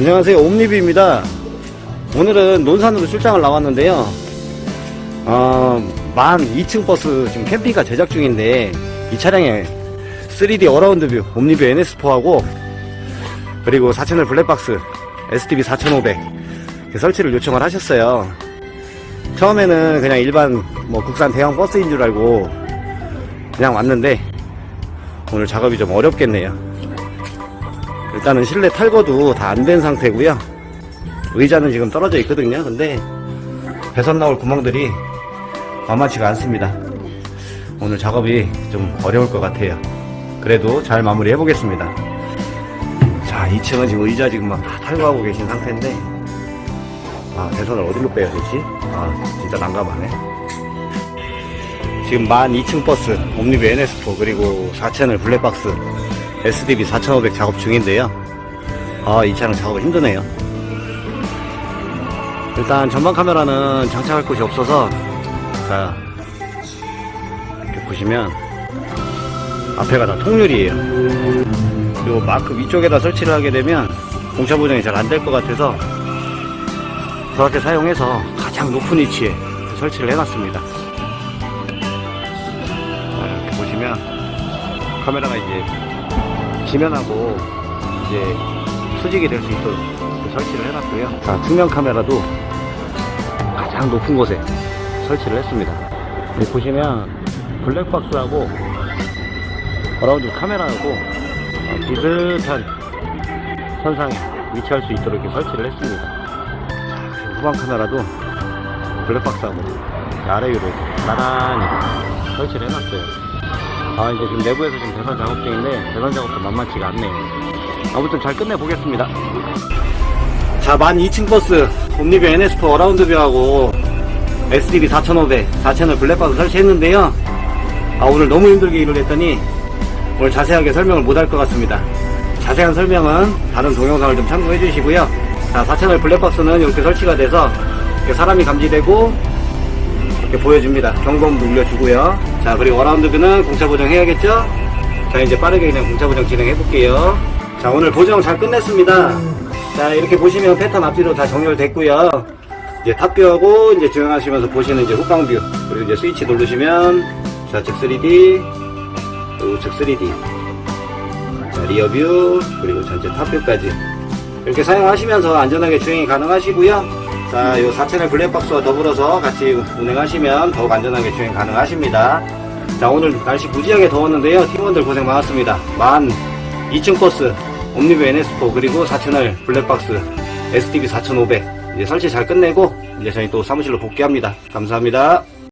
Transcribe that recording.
안녕하세요. 옴니비입니다. 오늘은 논산으로 출장을 나왔는데요. 어, 만 2층 버스 지금 캠핑카 제작 중인데 이 차량에 3D 어라운드 뷰 옴니뷰 NS4하고 그리고 4채널 블랙박스 STB 4500 이렇게 설치를 요청을 하셨어요. 처음에는 그냥 일반 뭐 국산 대형 버스인 줄 알고 그냥 왔는데 오늘 작업이 좀 어렵겠네요 일단은 실내 탈거도 다 안 된 상태고요. 의자는 지금 떨어져 있거든요. 근데 배선 나올 구멍들이 만만치가 않습니다. 오늘 작업이 좀 어려울 것 같아요. 그래도 잘 마무리 해보겠습니다. 자 2층은 지금 의자 지금 막 다 탈거하고 계신 상태인데 아 배선을 어디로 빼야 되지? 아 진짜 난감하네. 지금 만 2층 버스 옴니브 NS4 그리고 4채널 블랙박스 SDB 4500 작업 중인데요. 아 이 차량 작업 힘드네요. 일단 전방 카메라는 장착할 곳이 없어서 자 이렇게 보시면 앞에가 다 통유리에요. 그리고 마크 위쪽에다 설치를 하게 되면 공차 보정이 잘 안 될 것 같아서 저렇게 사용해서 가장 높은 위치에 설치를 해놨습니다. 자, 이렇게 보시면 카메라가 이제 지면하고 이제 수직이 될 수 있도록 설치를 해놨고요. 자, 측면 카메라도 가장 높은 곳에 설치를 했습니다. 여기 보시면 블랙박스하고 어라운드 카메라하고 어, 비슷한 선상에 위치할 수 있도록 이렇게 설치를 했습니다. 후방 카메라도 블랙박스하고 아래 위로 나란히 설치를 해놨어요. 아 이제 지금 내부에서 지금 배선 작업 중인데 배선 작업도 만만치가 않네요. 아무튼 잘 끝내보겠습니다. 자만 2층 버스. 옴니뷰 NS4 어라운드뷰하고 SDB 4500 4채널 블랙박스 설치했는데요. 아 오늘 너무 힘들게 일을 했더니 오늘 자세하게 설명을 못할 것 같습니다. 자세한 설명은 다른 동영상을 좀 참고해 주시고요. 자 4채널 블랙박스는 이렇게 설치가 돼서 이렇게 사람이 감지되고 이렇게 보여줍니다. 경고음도 울려주고요. 자, 그리고 어라운드뷰는 공차 보정 해야겠죠? 자, 이제 빠르게 그냥 공차 보정 진행해 볼게요. 자, 오늘 보정 잘 끝냈습니다. 자, 이렇게 보시면 패턴 앞뒤로 다 정렬됐고요. 이제 탑뷰하고 이제 진행하시면서 보시는 이제 후방뷰 그리고 이제 스위치 누르시면 좌측 3D 그리고 우측 3D 자, 리어뷰 그리고 전체 탑뷰까지 이렇게 사용하시면서 안전하게 주행이 가능하시고요. 자, 이 4채널 블랙박스와 더불어서 같이 운행하시면 더욱 안전하게 주행 가능하십니다. 자, 오늘 날씨 무지하게 더웠는데요. 팀원들 고생 많았습니다. 만 2층 버스, 옴니뷰 NS4 그리고 4채널 블랙박스 STB 4500 이제 설치 잘 끝내고 이제 저희 또 사무실로 복귀합니다. 감사합니다.